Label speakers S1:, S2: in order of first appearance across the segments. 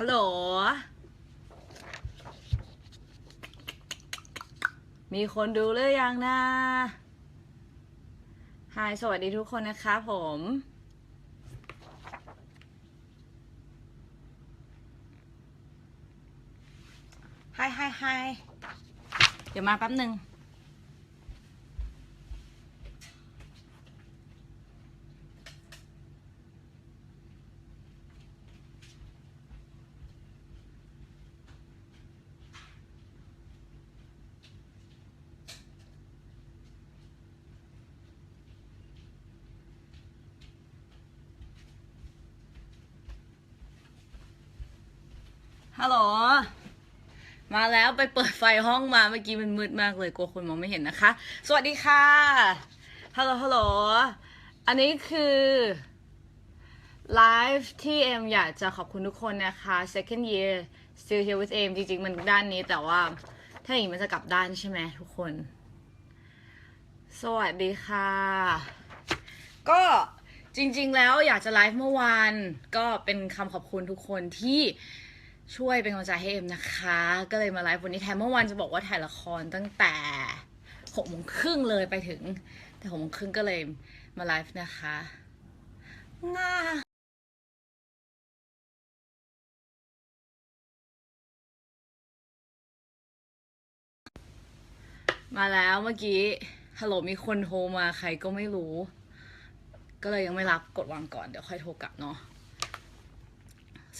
S1: ฮัลโหล มีคนดูหรือยังนะฮายสวัสดีทุกคนนะคะผมฮายฮายฮายเดี๋ยวมาแป๊บหนึ่ง ฮัลโหล มาแล้วไปเปิดไฟห้องมาเมื่อกี้มันมืดมากเลยกลัวคนมองไม่เห็นนะคะ สวัสดีค่ะ ฮัลโหลฮัลโหล อันนี้คือไลฟ์ที่เอมอยากจะขอบคุณทุกคนนะคะ second year still here with เอมจริงๆ มันด้านนี้แต่ว่าถ้าอย่างนี้มันจะกลับด้านใช่ไหมทุกคน สวัสดีค่ะ ก็จริงๆแล้วอยากจะไลฟ์เมื่อวาน ก็เป็นคำขอบคุณทุกคนที่ ช่วยเป็นกำลังใจให้เอ็มนะคะ ก็เลยมาไลฟ์วันนี้แทนเมื่อวานจะบอกว่าถ่ายละครตั้งแต่หกโมงครึ่งเลยไปถึง แต่หกโมงครึ่งก็เลยมาไลฟ์นะคะง่ามาแล้วเมื่อกี้ฮัลโหลมีคนโทรมาใครก็ไม่รู้ ก็เลยยังไม่รับกดวางก่อนเดี๋ยวค่อยโทรกลับเนาะ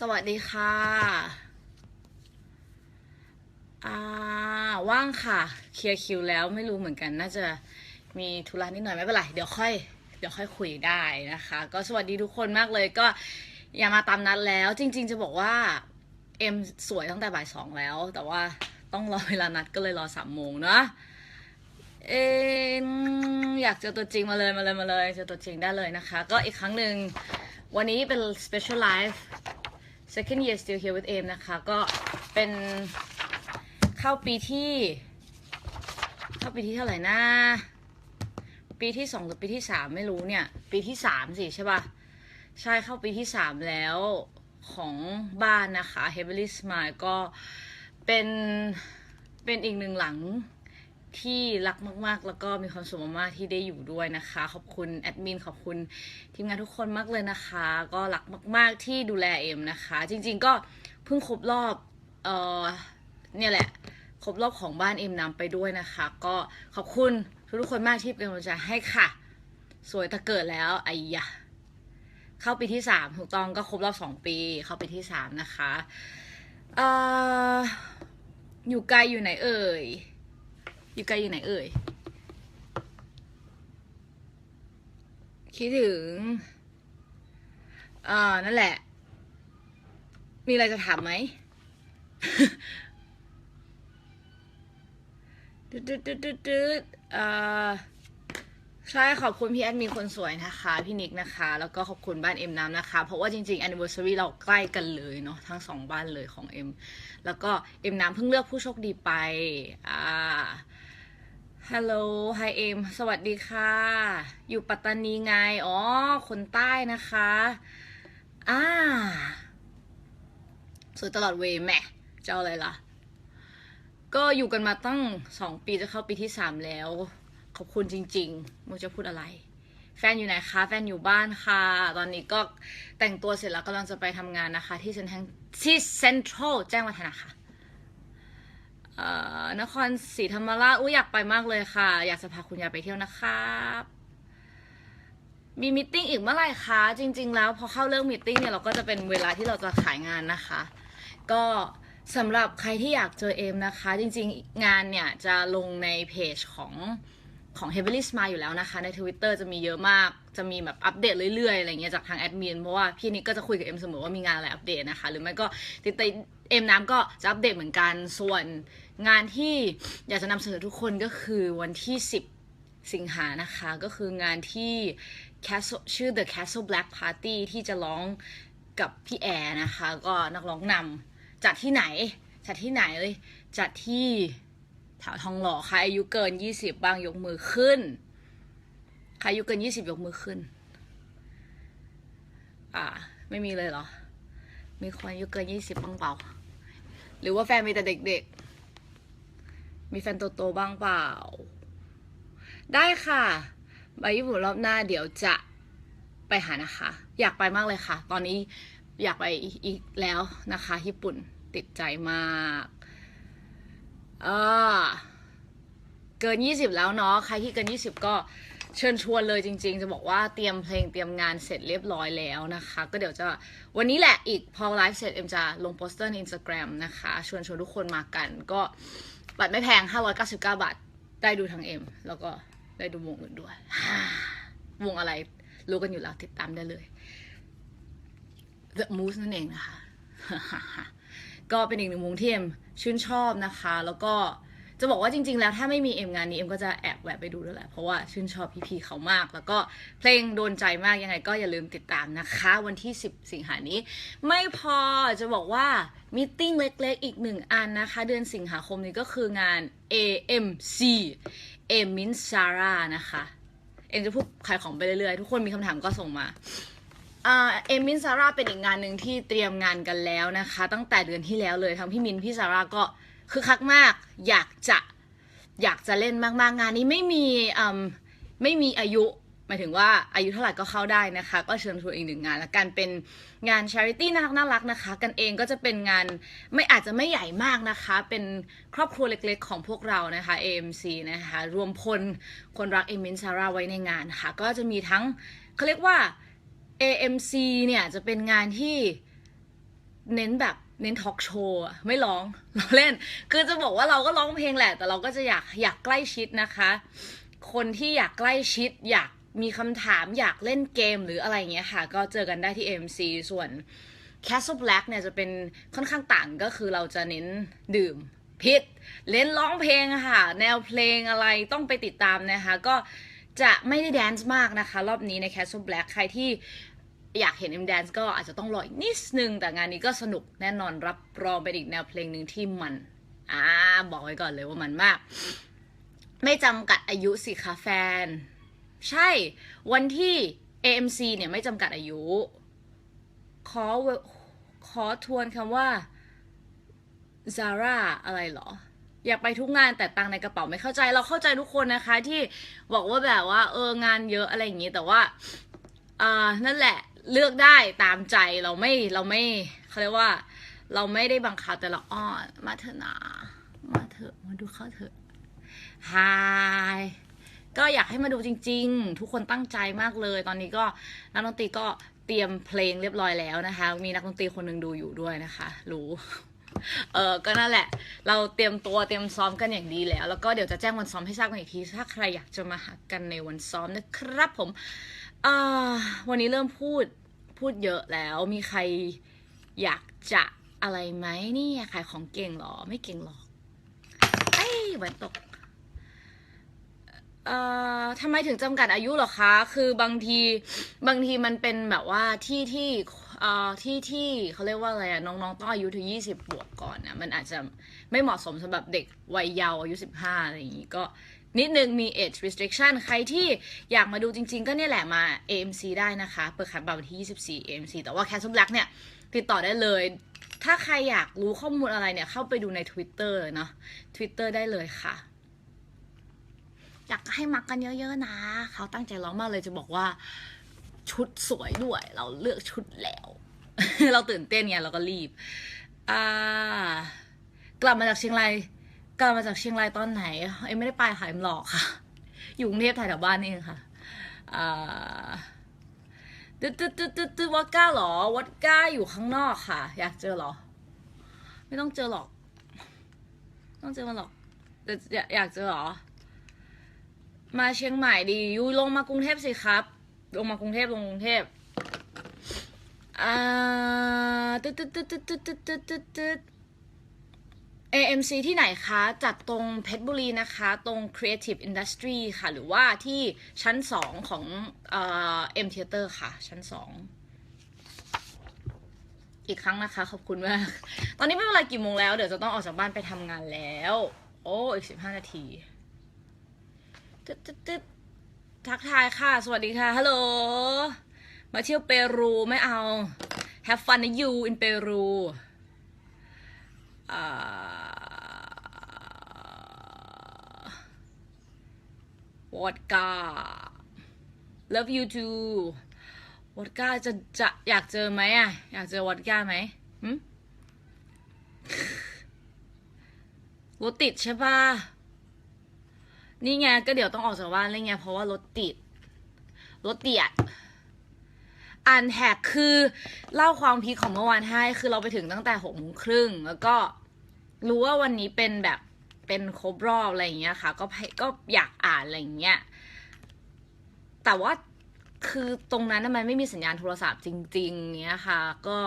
S1: สวัสดีค่ะอ่าว่างค่ะ เคลียร์คิวแล้วไม่รู้เหมือนกัน น่าจะมีธุระนิดหน่อยไม่เป็นไร เดี๋ยวค่อย เดี๋ยวค่อยคุยได้นะคะ ก็สวัสดีทุกคนมากเลยก็อย่ามาตามนัดแล้ว จริง ๆ จะบอกว่า เอ็มสวยตั้งแต่บ่ายสองแล้ว แต่ว่าต้องรอเวลานัดก็เลยรอสามโมงเนาะเอ็มอยากเจอตัวจริงมาเลยมาเลยมาเลยเจอตัวจริงได้เลยนะคะ ก็อีกครั้งหนึ่งวันนี้เป็น special live second year still here with aim นะคะ ก็เป็นเข้าปีที่ เข้าปีที่เท่าไหร่นะ ปีที่สองหรือปีที่สามไม่รู้เนี่ย ปีที่สามสิใช่ปะใช่เข้าปีที่สามแล้วของบ้านนะคะ Heavenly Smile ก็เป็นเป็นอีกหนึ่งหลัง ที่รักมากๆ แล้วก็มีความสุขมากๆที่ได้อยู่ด้วยนะคะ ขอบคุณแอดมินขอบคุณทีมงานทุกคนมากเลยนะคะ ก็รักมาก ๆที่ดูแลเอ็มนะคะ จริง ๆ ก็เพิ่งครบรอบเออเนี่ยแหละครบรอบของบ้านเอ็มนำไปด้วยนะคะ ก็ขอบคุณทุกๆคนมากที่เป็นกำลังใจให้ค่ะ สวยแตะเกิดแล้วไอ้ยะเข้าปีที่สามถูกต้องก็ครบรอบสองปี เข้าปีที่สามนะคะเอ่ออยู่ไกลอยู่ไหนเอ่ย อยู่ไกลอยู่ไหนเอ่ย คิดถึงอ่านั่นแหละ มีอะไรจะถามไหมตึ๊ดตึ๊ดตึ๊ดดตึ๊ดอ่าใช่ขอบคุณพี่แอดมินคนสวยนะคะ พี่นิกนะคะ แล้วก็ขอบคุณบ้านเอ็มน้ำนะคะ เพราะว่าจริงๆ anniversary เราใกล้กันเลยเนาะทั้งสองบ้านเลยของเอ็มแล้วก็เอ็มน้ำเพิ่งเลือกผู้โชคดีไป อ่า ฮัลโหลไฮเอ็มสวัสดีค่ะ อยู่ปัตตานีไง อ๋อ คนใต้นะคะ อ่า สวยตลอดเวย์แม่จะเอาอะไรล่ะ ก็อยู่กันมาตั้งสองปีจะเข้าปีที่สามแล้ว ขอบคุณจริงๆมันจะพูดอะไร แฟนอยู่ไหนคะ แฟนอยู่บ้านค่ะ ตอนนี้ก็แต่งตัวเสร็จแล้วกำลังจะไปทำงานนะคะ ที่เซนทรัลที่เซ็นทรัลแจ้งวัฒนะค่ะเอ่อ นครศรีธรรมราชอุ้ยอยากไปมากเลยค่ะ อยากจะพาคุณยายไปเที่ยวนะครับมีมิทติ้งอีกเมื่อไหร่คะจริง ๆ แล้วพอเข้าเรื่องมิทติ้งเนี่ยเราก็จะเป็นเวลาที่เราจะขายงานนะคะ ก็สำหรับใครที่อยากเจอเอมนะคะ จริง ๆ งานเนี่ยจะลงในเพจของของ Heavenly Smile อยู่แล้วนะคะ ใน Twitter จะมีเยอะมาก จะมีแบบอัปเดตเรื่อยๆ อะไรเงี้ยจากทางแอดมิน เพราะว่าพี่นิกก็จะคุยกับเอ็มเสมอว่ามีงานอะไรอัปเดตนะคะ หรือไม่ก็ติดตเอ็มน้ำก็จะอัปเดตเหมือนกัน ส่วน งานที่อยากจะนำเสนอทุกคนก็คือวันที่ 10 สิงหานะคะ ก็คืองานที่ Castle ชื่อ The Castle Black Party ที่จะร้องกับพี่แอร์นะคะ ก็นักร้องนำจัดที่ไหน จัดที่ไหนเลย จัดที่แถวทองหล่อใครอายุเกิน 20 บ้างยกมือขึ้น ใครอายุเกิน 20 ยกมือขึ้น อ่า ไม่มีเลยเหรอ มีคนอายุเกินยี่สิบบ้างเปล่า หรือว่าแฟนมีแต่เด็กๆ มีแฟนโตๆบ้างเปล่า ได้ค่ะไปญี่ปุ่นรอบหน้าเดี๋ยวจะไปหานะคะ อยากไปมากเลยค่ะ ตอนนี้อยากไปอีกแล้วนะคะ ญี่ปุ่นติดใจมากอ่าเกิน 20 แล้วเนาะใครที่เกิน 20 ก็เชิญชวนเลยจริง ๆ จะบอกว่าเตรียมเพลงเตรียมงานเสร็จเรียบร้อยแล้วนะคะ ก็เดี๋ยวจะวันนี้แหละอีกพอไลฟ์เสร็จเอ็มจะลงโปสเตอร์ในอินสตาแกรมนะคะ ชวนชวนทุกคนมากันก็ บัตรไม่แพง 599 บาท ได้ดูทางเอ็มแล้วก็ได้ดูวงอื่นด้วย วงอะไรรู้กันอยู่แล้วติดตามได้เลย The Moose นั่นเองนะคะ ก็เป็นอีกหนึ่งวงที่เอ็มชื่นชอบนะคะ แล้วก็ จะบอกว่าจริง ๆ แล้วถ้าไม่มีเอ็มงานนี้เอ็มก็จะแอบแวะไปดูด้วยแหละเพราะว่าชื่นชอบพี่ๆเขามาก แล้วก็เพลงโดนใจมากยังไงก็อย่าลืมติดตามนะคะ วันที่ 10 สิงหานี้ ไม่พอจะบอกว่ามิทติ้งเล็กๆอีกหนึ่งอันนะคะ เดือนสิงหาคมนี้ก็คืองาน AMC เอมินซาร่านะคะเอ็มจะพูดขายของไปเรื่อยๆ ทุกคนมีคำถามก็ส่งมาอ่าเอมินซาร่าเป็นอีกงานหนึ่งที่เตรียมงานกันแล้วนะคะ ตั้งแต่เดือนที่แล้วเลยทั้งพี่มินพี่ซาร่าก็ คือคักมากอยากจะอยากจะเล่นมากๆงานนี้ไม่มีมไม่มีอายุหมายถึงว่าอายุเท่าไหร่ก็เข้าได้นะคะ ก็เชิญชวนอีกหนึ่งงานและกันเป็นงาน charity น่ารักน่ารักนะคะ กันเองก็จะเป็นงานไม่อาจจะไม่ใหญ่มากนะคะ เป็นครอบครัวเล็กๆ ของพวกเรานะคะ AMC นะคะ รวมพลคนรักเอมินซาร่าไว้ในงานค่ะ ก็จะมีทั้งเขาเรียกว่า AMC เนี่ยจะเป็นงานที่เน้นแบบ เน้นทอล์กโชว์ไม่ร้องเราเล่น คือจะบอกว่าเราก็ร้องเพลงแหละ แต่เราก็จะอยากอยากใกล้ชิดนะคะ คนที่อยากใกล้ชิด อยากมีคำถามอยากเล่นเกมหรืออะไรอย่างเงี้ยค่ะ ก็เจอกันได้ที่ MC ส่วน Castle Black เนี่ยจะเป็นค่อนข้างต่างก็คือเราจะเน้นดื่มพิษเล่นร้องเพลงค่ะ แนวเพลงอะไรต้องไปติดตามนะคะ ก็จะไม่ได้แดนซ์มากนะคะ รอบนี้ใน Castle Black ใครที่ อยากเห็นเอ็มแดนซ์ก็อาจจะต้องรออีกนิดนึง แต่งานนี้ก็สนุกแน่นอนรับรองเป็นอีกแนวเพลงหนึ่งที่มัน อ่า บอกไว้ก่อนเลยว่ามันมาก ไม่จำกัดอายุสิคะแฟน ใช่ วันที่ AMC เนี่ยไม่จำกัดอายุ ขอขอทวนคำว่า Zara อะไรเหรอ อยากไปทุกงานแต่ตังในกระเป๋าไม่เข้าใจเราเข้าใจทุกคนนะคะ ที่บอกว่าแบบว่า เอองานเยอะอะไรอย่างงี้แต่ว่าอ่านั่นแหละ เลือกได้ตามใจเราไม่เราไม่เขาเรียกว่า เราไม่ได้บังคับแต่เราอ้อนมาเถอะนะมาเถอะมาดูเข้าเถอะฮายก็อยากให้มาดูจริง ๆ ทุกคนตั้งใจมากเลย ตอนนี้ก็นักดนตรีก็เตรียมเพลงเรียบร้อยแล้วนะคะ มีนักดนตรีคนหนึ่งดูอยู่ด้วยนะคะ รู้เออก็นั่นแหละ เราเตรียมตัวเตรียมซ้อมกันอย่างดีแล้ว แล้วก็เดี๋ยวจะแจ้งวันซ้อมให้ทราบกันอีกที ถ้าใครอยากจะมาหากันในวันซ้อมนะครับผม วันนี้เริ่มพูดพูดเยอะแล้วมีใครอยากจะอะไรไหมนี่ขายของเก่งเหรอ ไม่เก่งหรอกไอ้ยแหวนตกเอ่อทำไมถึงจำกัดอายุหรอคะ คือบางทีบางทีมันเป็นแบบว่าที่ที่เอ่อที่ที่เขาเรียกว่าอะไรอะน้องๆต้องอายุถึงยี่สิบบวกก่อนนะมันอาจจะไม่เหมาะสมสำหรับเด็กวัยเยาว์อายุสิบห้าอะไรอย่างงี้ก็ นิดนึงมี age restriction ใครที่อยากมาดูจริง ๆ ก็เนี่ยแหละมา AMC ได้นะคะเปิดขายบัตรวันที่ 24 AMC แต่ว่า Castle Black เนี่ย ติดต่อได้เลย ถ้าใครอยากรู้ข้อมูลอะไรเนี่ย เข้าไปดูใน Twitter เลยเนาะ Twitter ได้เลยค่ะ อยากให้มักกันเยอะ ๆ นะ เขาตั้งใจร้องมากเลยจะบอกว่าชุดสวยด้วย เราเลือกชุดแล้ว เราตื่นเต้นไงเราก็รีบ อ่ากลับมาจากเชียงราย กลับมาจากเชียงรายตอนไหน เอ็มไม่ได้ไปค่ะเอ็มหลอกค่ะ อยู่กรุงเทพถ่ายแถวบ้านนี่เองค่ะอ่าตึ๊ดตึ๊ดตึ๊ดตึ๊ดตึ๊ดวัดก้าหรอวัดก้าอยู่ข้างนอกค่ะ อยากเจอหรอ ไม่ต้องเจอหรอก ต้องเจอมันหรอกแต่อยากเจอหรอ มาเชียงใหม่ดียูลงมากรุงเทพสิครับ ลงมากรุงเทพลงกรุงเทพอ่าตึ๊ดตึ๊ดตึ๊ดตึ๊ดตึ๊ดตึ๊ดตึ๊ดตึ๊ดตึ๊ด AMC ที่ไหนคะ จัดตรงเพชรบุรีนะคะ ตรง Creative Industry ค่ะ หรือว่าที่ชั้น 2 ของเอ่อ M Theater ค่ะ ชั้น 2 อีกครั้งนะคะ ขอบคุณมาก ตอนนี้ไม่เป็นเวลากี่โมงแล้ว เดี๋ยวจะต้องออกจากบ้านไปทำงานแล้ว โอ้ อีก 15 นาทีตึ๊ดตึ๊ดทักทายค่ะ สวัสดีค่ะ ฮัลโหล มาเที่ยวเปรูไม่เอา have fun นะ you in Peru อ่า วอดกา love you too วอดก้าจะจะอยากเจอไหมอะ อยากเจอวอดก้าไหมหึรถติดใช่ปะนี่ไงก็เดี๋ยวต้องออกจากบ้านเลยไงเพราะว่ารถติด รถเตียดอ่านแท็กคือเล่าความพีคของเมื่อวานให้ คือเราไปถึงตั้งแต่หกโมงครึ่งแล้วก็รู้ว่าวันนี้เป็นแบบ เป็นครบรอบอะไรอย่างเงี้ยค่ะ ก็ก็อยากอ่านอะไรอย่างเงี้ยแต่ว่าคือตรงนั้นมันไม่มีสัญญาณโทรศัพท์จริง ๆเงี้ยค่ะ ก็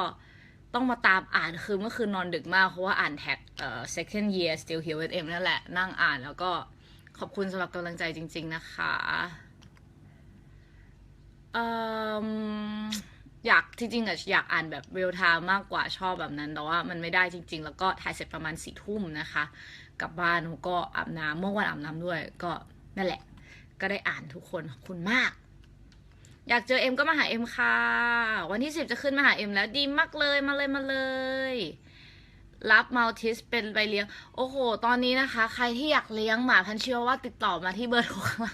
S1: ต้องมาตามอ่านคือเมื่อคืนนอนดึกมาก เพราะว่าอ่านแท็กเอ่อ second year still here with M นั่นแหละ นั่งอ่านแล้วก็ขอบคุณสำหรับกำลังใจจริง ๆ นะคะเอิ่มอยากจริงๆอะอยากอ่านแบบ real time มากกว่าชอบแบบนั้น แต่ว่ามันไม่ได้จริง ๆ แล้วก็ถ่ายเสร็จประมาณสี่ทุ่มนะคะ กลับบ้านผมก็อาบน้ำเมื่อวันอาบน้ำด้วย ก็นั่นแหละ ก็ได้อ่านทุกคนขอบคุณมาก อยากเจอเอ็มก็มาหาเอ็มค่ะ วันที่สิบจะขึ้นมาหาเอ็มแล้วดีมากเลยมาเลยมาเลยรับมัลติสเป็นไปเลี้ยง โอ้โห ตอนนี้นะคะ ใครที่อยากเลี้ยงหมาพันเชื่อว่าติดต่อมาที่เบอร์โทรข้า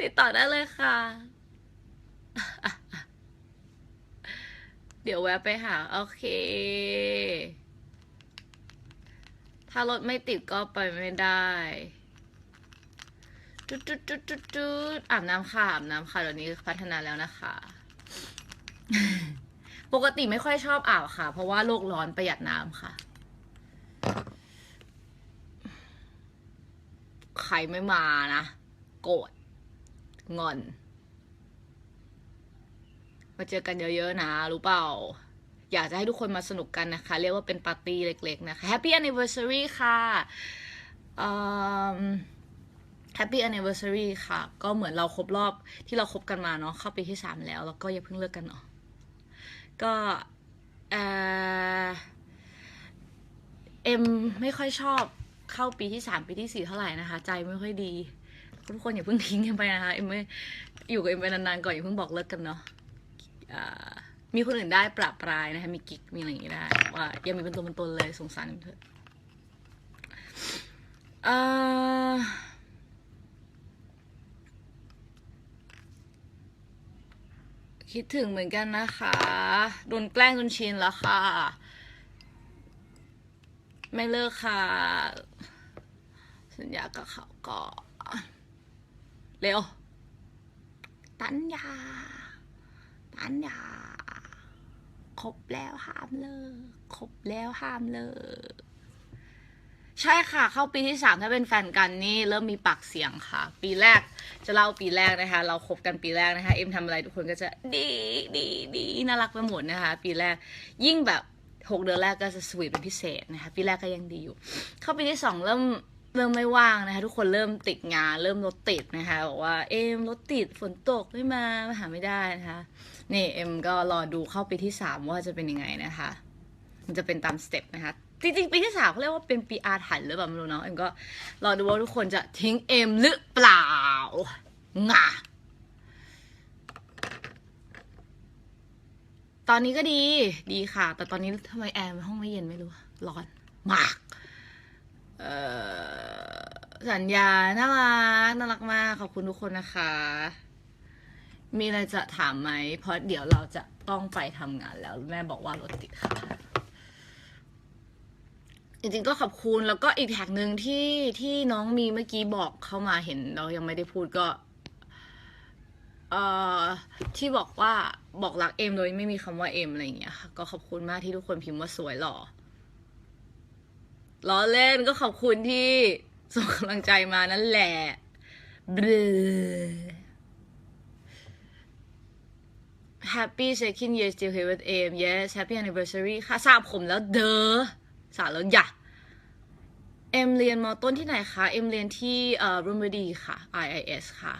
S1: ติดต่อได้เลยค่ะ เดี๋ยวแวะไปหา โอเค ถ้ารถไม่ติดก็ไปไม่ได้จุดจุดจุดจุดจุดอาบน้ำค่ะอาบน้ำค่ะเดี๋ยวนี้พัฒนาแล้วนะคะ ปกติไม่ค่อยชอบอาบค่ะ เพราะว่าโลกร้อนประหยัดน้ำค่ะ ใครไม่มานะ โกรธงอน มาเจอกันเยอะๆนะ รู้เปล่า อยากจะให้ทุกคนมาสนุกกันนะคะ เรียกว่าเป็นปาร์ตี้เล็กๆนะคะ Happy Anniversary ค่ะ Happy Anniversary ค่ะ ก็เหมือนเราครบรอบที่เราครบกันมาเนาะเข้าปีที่สามแล้ว แล้วก็อย่าเพิ่งเลิกกันเนาะก็เอ็มไม่ค่อยชอบเข้าปีที่สามปีที่สี่เท่าไหร่นะคะ ใจไม่ค่อยดี ทุกคนอย่าเพิ่งทิ้งกันไปนะคะเอ็มไม่อยู่กับเอ็มไปนานๆก่อนอย่าเพิ่งบอกเลิกกันเนาะ มีคนอื่นได้ปรับปรายนะคะมีกิ๊กมีอะไรอย่างงี้ได้ว่ายังมีเป็นตัวเป็นตนเลยสงสารเอ็มเถอะเอ่อคิดถึงเหมือนกันนะคะ โดนแกล้งจนชินแล้วค่ะ ไม่เลิกค่ะ สัญญากับเขาก็ เร็ว ตัญญา ตัญญา ครบแล้วห้ามเลิกครบแล้วห้ามเลิกใช่ค่ะ เข้าปีที่สามถ้าเป็นแฟนกันนี่เริ่มมีปากเสียงค่ะ ปีแรกจะเล่าปีแรกนะคะ เราคบกันปีแรกนะคะ เอ็มทำอะไรทุกคนก็จะดีดีดีน่ารักไปหมดนะคะ ปีแรกยิ่งแบบหกเดือนแรกก็จะสวีทเป็นพิเศษนะคะ ปีแรกก็ยังดีอยู่ เข้าปีที่สองเริ่มเริ่มไม่ว่างนะคะ ทุกคนเริ่มติดงาน เริ่มรถติดนะคะบอกว่าเอ็มรถติดฝนตกไม่มามาหาไม่ได้นะคะ นี่เอ็มก็รอดูเข้าปีที่สามว่าจะเป็นยังไงนะคะ มันจะเป็นตามสเต็ปนะคะ จริงๆ ปีที่สามเขาเรียกว่าเป็นปีอาถรรพ์หรือเปล่าไม่รู้เนาะเอ็มก็รอดูว่าทุกคนจะทิ้งเอ็มหรือเปล่างะตอนนี้ก็ดีดีค่ะ แต่ตอนนี้ทำไมแอร์ห้องไม่เย็นไม่รู้ ร้อนมาก เออสัญญา น่ารัก น่ารักมาก ขอบคุณทุกคนนะคะ มีอะไรจะถามไหม เพราะเดี๋ยวเราจะต้องไปทำงานแล้ว แม่บอกว่ารถติดค่ะ จริงๆก็ขอบคุณแล้วก็อีกแท็กหนึ่งที่ที่น้องมีเมื่อกี้บอกเข้ามาเห็นเรายังไม่ได้พูดก็ เอ่อที่บอกว่าบอกรักเอ็มโดยไม่มีคำว่าเอ็มอะไรอย่างเงี้ยค่ะ ก็ขอบคุณมากที่ทุกคนพิมพ์ว่าสวยหล่อล้อเล่นก็ขอบคุณที่ส่งกำลังใจมานั่นแหละบล Happy second year still here with AM yes Happy anniversary ค่ะสาบผมแล้วเด้อสาแล้วอย่าเอ็มเรียนมอต้นที่ไหนคะ เอ็มเรียนที่เอ่อรุมฤดีค่ะ IIS ค่ะ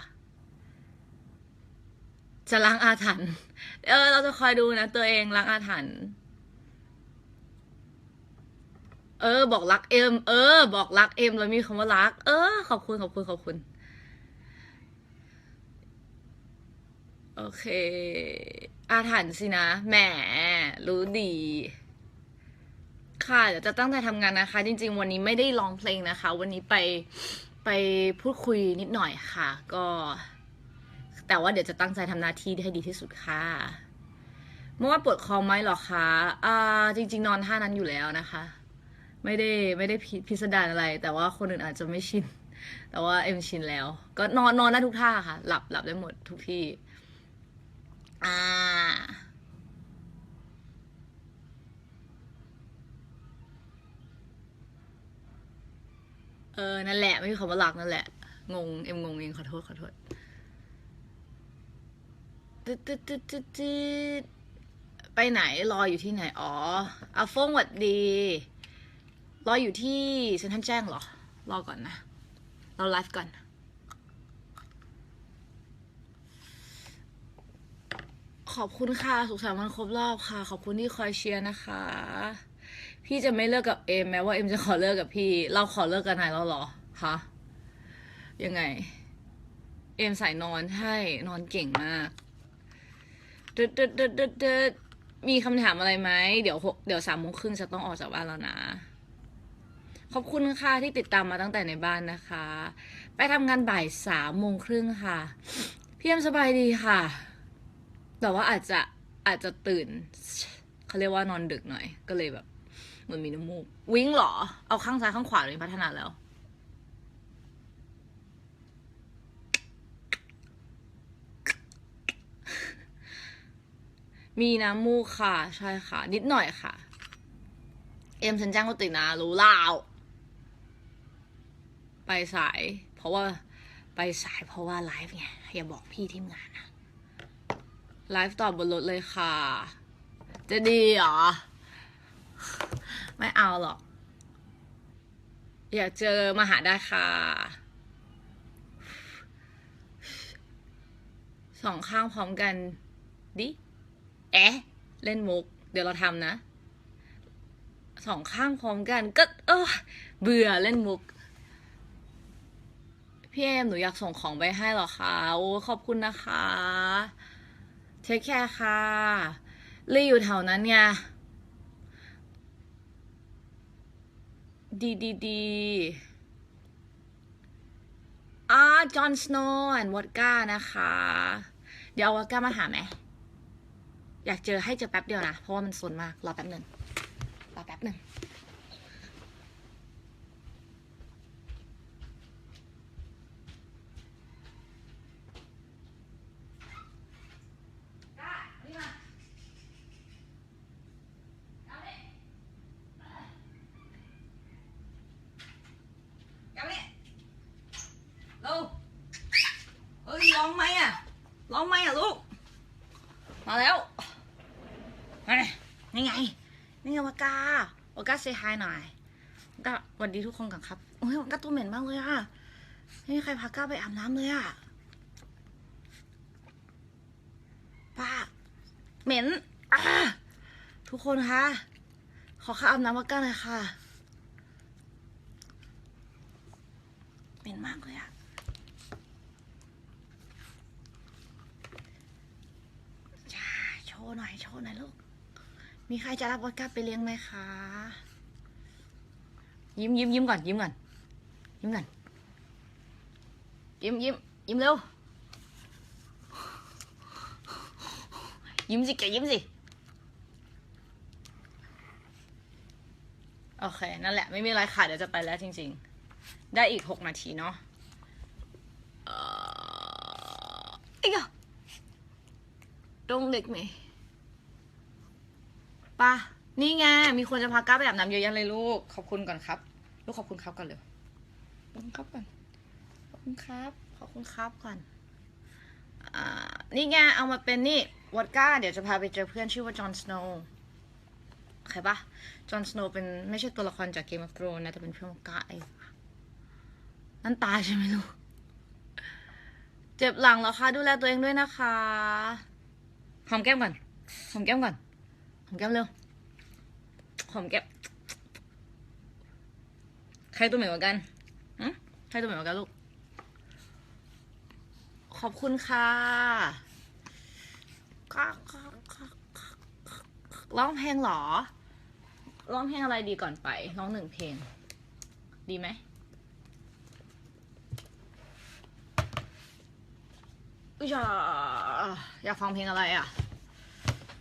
S1: จะล้างอาถรรพ์เออ เราจะคอยดูนะ ตัวเองล้างอาถรรพ์เออ บอกรักเอ็ม เออ บอกรักเอ็มแล้วมีคำว่ารัก เออ ขอบคุณ ขอบคุณ ขอบคุณ โอเค อาถรรพ์สินะ แหม รู้ดี ค่ะ เดี๋ยวจะตั้งใจทำงานนะคะ จริง ๆ วันนี้ไม่ได้ร้องเพลงนะคะ วันนี้ไปไปพูดคุยนิดหน่อยค่ะ ก็ แต่ว่าเดี๋ยวจะตั้งใจทำหน้าที่ให้ดีที่สุดค่ะ เมื่อวาปวดคอไหมหรอคะอ่าจริง ๆ นอนท่านั้นอยู่แล้วนะคะ ไม่ได้ไม่ได้พิพิสดารอะไร แต่ว่าคนอื่นอาจจะไม่ชิน แต่ว่าเอ็มชินแล้ว ก็นอนนอนได้ทุกท่าค่ะ หลับหลับได้หมดทุกที่ อ่า เออ นั่นแหละ ไม่มีคำว่ารักนั่นแหละ งง เอ็มงงเองขอโทษ ขอโทษตึ๊ดตึ๊ดตึ๊ดตึ๊ดตึ๊ดไปไหน รออยู่ที่ไหน อ๋ออาฟงหวัดดี รออยู่ที่เซ็นทรัลแจ้งเหรอ รอก่อนนะ เราไลฟ์ก่อน ขอบคุณค่ะ สุขสันต์วันครบรอบค่ะ ขอบคุณที่คอยเชียร์นะคะ พี่จะไม่เลิกกับเอมแม้ว่าเอ็มจะขอเลิกกับพี่ เราขอเลิกกันไหนแล้วหรอคะยังไง เอมใส่นอนใช่นอนเก่งมากดึดดึดดึดดึดดึดมีคำถามอะไรไหมเดี๋ยวหกเดี๋ยวสามโมงครึ่งจะต้องออกจากบ้านแล้วนะขอบคุณค่ะที่ติดตามมาตั้งแต่ในบ้านนะคะ ไปทำงานบ่ายสามโมงครึ่งค่ะ พี่เอ็มสบายดีค่ะ แต่ว่าอาจจะอาจจะตื่นเขาเรียกว่านอนดึกหน่อย ก็เลยแบบเหมือนมีน้ำมูก วิ่งเหรอ เอาข้างซ้ายข้างขวาเลยพัฒนาแล้ว มีน้ำมูกค่ะ ใช่ค่ะ นิดหน่อยค่ะ เอ็มฉันแจ้งก็ติดนะรู้ลาวไปสาย เพราะว่าไปสายเพราะว่าไลฟ์ไงอย่าบอกพี่ทีมงานนะ ไลฟ์ต่อบนรถเลยค่ะ จะดีเหรอ ไม่เอาหรอก อยากเจอมาหาได้ค่ะ สองข้างพร้อมกัน ดิ แอะเล่นมุก เดี๋ยวเราทำนะ สองข้างพร้อมกัน ก็ เออเบื่อเล่นมุกพี่เอมหนูอยากส่งของไปให้หรอคะ โอ้ขอบคุณนะคะ เทคแคร์ค่ะลีอยู่แถวนั้นไงดีดีดีอ่าจอห์นสโนว์แอนด์วอดก้านะคะ เดี๋ยวเอาวอดก้ามาหาไหม อยากเจอให้เจอแป๊บเดียวนะ เพราะว่ามันสนมาก รอแป๊บหนึ่งรอแป๊บหนึ่งนี่เร็วเฮ้ยร้องไหมอะร้องไหมอะลูก มาแล้วนี่ไง นี่ไงวากาวากาเซฮายหน่อยวากาสวัสดีทุกคนก่อนครับโอ้ยวากาตัวเหม็นมากเลยอะไม่มีใครพาก้าไปอาบน้ำเลยอะป้าเหม็นอ่าทุกคนคะ ขอข้าอาบน้ำวาก้าหน่อยค่ะ เหม็นมากเลยอะจ้าโช ว์หน่อย โชว์หน่อยลูก มีใครจะรับวอดก้าไปเลี้ยงไหมคะ ยิ้มยิ้มยิ้มก่อน ยิ้มก่อน ยิ้มก่อน ยิ้มยิ้มยิ้มเร็ว ยิ้มสิแกยิ้มสิ โอเค นั่นแหละ ไม่มีอะไรค่ะ เดี๋ยวจะไปแล้วจริง ๆ ได้อีกหกนาทีเนาะเอ่ออีกอะตรงเด็กไหม ป่ะนี่ไง มีคนจะพาก้าไปอาบน้ำเยอะแยะเลยลูก ขอบคุณก่อนครับ ลูกขอบคุณครับก่อนเร็วขอบคุณครับก่อน ขอบคุณครับ ขอบคุณครับก่อน อ่า นี่ไง เอามาเป็นนี่วอดก้า เดี๋ยวจะพาไปเจอเพื่อนชื่อว่าจอห์นสโนว์ใครปะจอห์นสโนว์เป็นไม่ใช่ตัวละครจากเกม of Thrones นะ แต่เป็นเพื่อนวอดก้าเองนั่นตาใช่ไหมลูก เจ็บหลังเหรอคะ ดูแลตัวเองด้วยนะคะ หอมแก้มก่อน หอมแก้มก่อน อมแก้มเร็วหอมแก้มใครตัวเหม็นกว่ากันใครตัวเหม็นกว่ากันลูก ขอบคุณค่ะร้องเพลงหรอ ร้องเพลงอะไรดีก่อนไป ร้องหนึ่งเพลง ดีไหมอุยอย่าอยากฟังเพลงอะไรอะ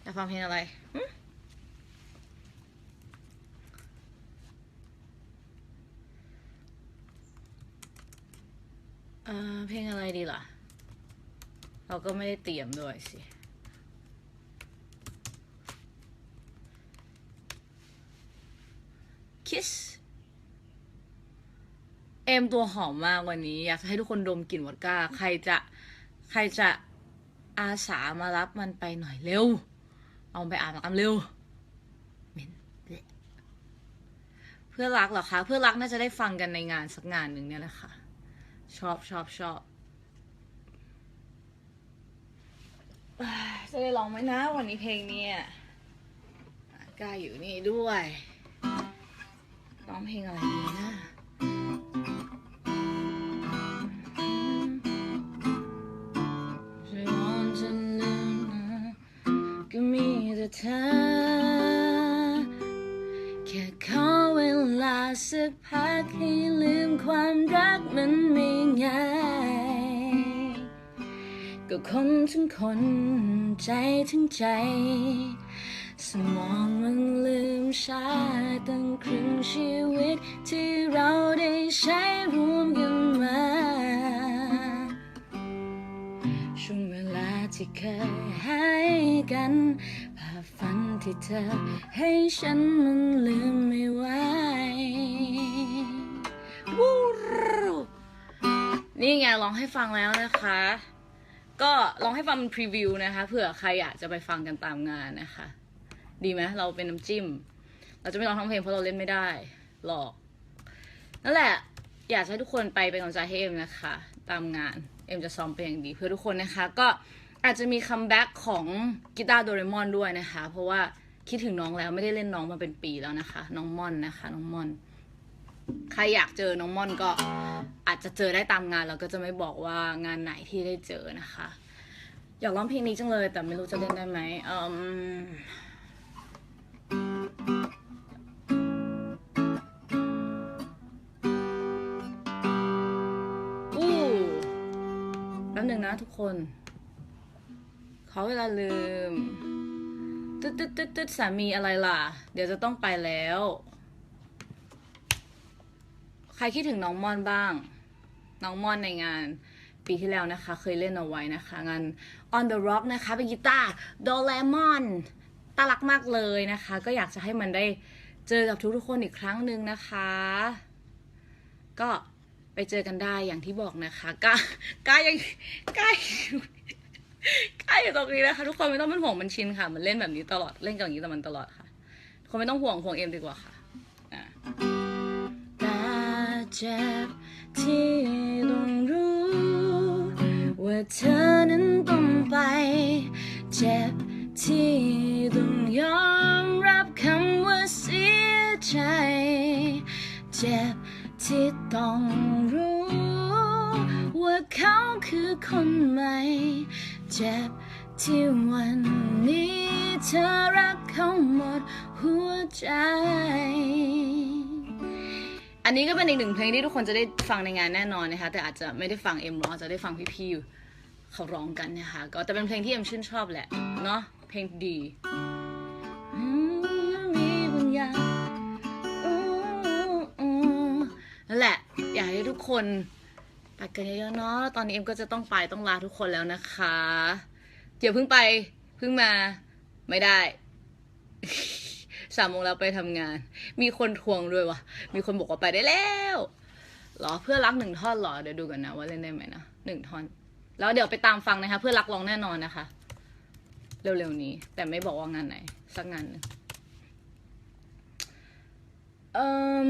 S1: อยากฟังเพลงอะไรหึ เพลงอะไรดีล่ะ เราก็ไม่ได้เตรียมด้วยสิ Kiss เอมตัวหอมมากวันนี้ อยากให้ทุกคนดมกลิ่นวอดก้า ใครจะใครจะอาสามารับมันไปหน่อยเร็ว เอาไปอาบน้ำเร็วเม็นเพื่อรักเหรอคะ เพื่อรักน่าจะได้ฟังกันในงานสักงานหนึ่งเนี่ยแหละค่ะ ชอบชอบชอบเอ้ยจะได้ร้องไหมนะวันนี้เพลงเนี้ยกล้าอยู่นี่ด้วยร้องเพลงอะไรดีนะไม่ want to ลืมนะก็มีแต่เธอ สักพักให้ลืมความรักมันไม่ง่าย ก็คนทั้งคนใจทั้งใจ สมองมันลืมช้ตั้งครึ่งชีวิตที่เราได้ใช้ร่วมกันมาช่วงเวลาที่เคยให้กันภาพฝันที่เธอให้ฉันมันลืมไม่ไหว นี่ไงร้องให้ฟังแล้วนะคะ ก็ลองให้ฟังเป็นพรีวิวนะคะเผื่อใครอยากจะไปฟังกันตามงานนะคะ ดีไหมเราเป็นน้ำจิ้ม เราจะไม่ร้องทั้งเพลงเพราะเราเล่นไม่ได้หรอกนั่นแหละอยากให้ทุกคนไปเป็นกำลังใจให้เอ็มนะคะ ตามงานเอ็มจะซ้อมเป็นอย่างดีเพื่อทุกคนนะคะ ก็อาจจะมีคัมแบ็กของกีตาร์โดเรมอนด้วยนะคะ เพราะว่าคิดถึงน้องแล้วไม่ได้เล่นน้องมาเป็นปีแล้วนะคะ น้องม่อนนะคะ น้องม่อน ใครอยากเจอน้องม่อนก็ อาจจะเจอได้ตามงานเราก็จะไม่บอกว่างานไหนที่ได้เจอนะคะ อยากร้องเพลงนี้จังเลย แต่ไม่รู้จะเล่นได้ไหมอืมอู้แป๊บหนึ่งนะทุกคนขอเวลาลืม ตึ๊ดตึ๊ดตึ๊ดตึ๊ดสามีอะไรล่ะ เดี๋ยวจะต้องไปแล้ว ใครคิดถึงน้องมอนบ้าง น้องมอนในงานปีที่แล้วนะคะ เคยเล่นเอาไว้นะคะ งาน On the Rock นะคะ เป็นกีตาร์โดเรมอนตารักมากเลยนะคะ ก็อยากจะให้มันได้เจอกับทุกๆคนอีกครั้งหนึ่งนะคะ ก็ไปเจอกันได้อย่างที่บอกนะคะกล้ากล้ายังกล้าอยู่กล้าอยู่ตรงนี้นะคะ ทุกคนไม่ต้องเป็นห่วงมันชินค่ะ มันเล่นแบบนี้ตลอดเล่นกับอย่างนี้แต่มันตลอดค่ะ คนไม่ต้องห่วงห่วงเอ็มดีกว่าค่ะ เจ็บที่ต้องรู้ ว่าเธอนั้นต้องไป เจ็บที่ต้องยอมรับคำว่าเสียใจ เจ็บที่ต้องรู้ ว่าเขาคือคนใหม่ เจ็บที่วันนี้เธอรักเขาหมดหัวใจ อันนี้ก็เป็นอีกหนึ่งเพลงที่ทุกคนจะได้ฟังในงานแน่นอนนะคะ แต่อาจจะไม่ได้ฟังเอ็มร้องอาจจะได้ฟังพี่ๆเขาร้องกันนะคะ ก็แต่เป็นเพลงที่เอ็มชื่นชอบแหละ เนาะเพลงดีมีบางอย่างนั่นแหละ อยากให้ทุกคนไปกันเยอะๆเนาะตอนนี้เอ็มก็จะต้องไปต้องลาทุกคนแล้วนะคะเดี๋ยวเพิ่งไปเพิ่งมาไม่ได้ สามโมงแล้วไปทำงาน มีคนทวงด้วยวะมีคนบอกว่าไปได้แล้วหรอเพื่อรักหนึ่งท่อนหรอเดี๋ยวดูกันนะว่าเล่นได้ไหมนะหนึ่งท่อน แล้วเดี๋ยวไปตามฟังนะคะ เพื่อรักร้องแน่นอนนะคะ เร็วๆนี้ แต่ไม่บอกว่างานไหน สักงานหนึ่งเอ่ม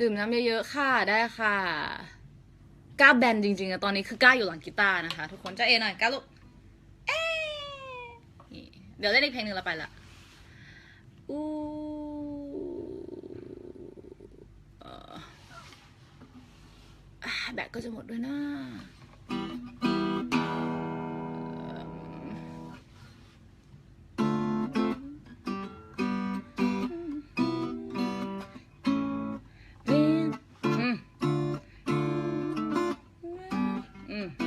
S1: ดื่มน้ำเยอะๆค่ะได้ค่ะกล้าแบนจริงๆอะตอนนี้คือกล้าอยู่หลังกีตาร์นะคะ ทุกคนจะเอหน่อยกล้าลูกเอ๊เดี๋ยวเล่นอีกเพลงหนึ่งแล้วไปละ u à, bạn có cho một đôi nó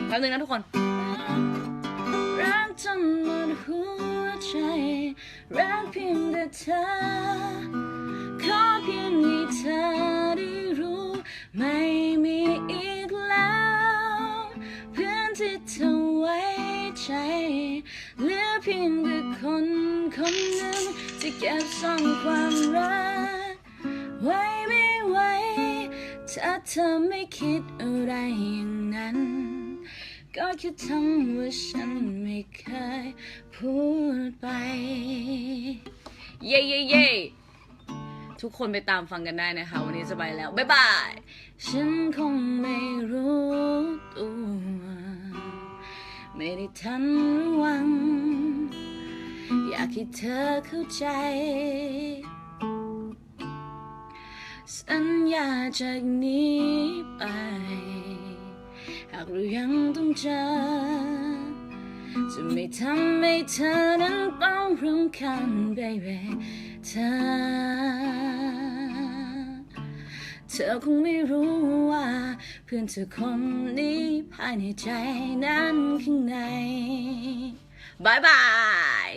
S1: แป๊บนึงนะทุกคน งแต่เธอ ขอเพียงให้เธอได้รู้ ไม่มีอีกแล้ว เพื่อนที่เธอไว้ใจเหลือเพียงแต่คนคนหนึ่งที่เก็บซ่อนความรัก ไว้ไม่ไหวถ้าเธอไม่คิดอะไรอย่างนั้นก็แค่ทำว่าฉันไม่เคยพูดไป เย้เย้เย้ทุกคนไปตามฟังกันได้นะคะ วันนี้จะไปแล้ว บ๊ายบาย ฉันคงไม่รู้ตัว ไม่ได้ทันระวัง อยากให้เธอเข้าใจ สัญญาจากนี้ไป หากเรายังต้องเจอ จะไม่ทำให้เธอนั้นต้องรำคาญ baby เธอ เธอคงไม่รู้ว่า เพื่อนเธอคนนี้ภายในใจนั้นข้างในบายบาย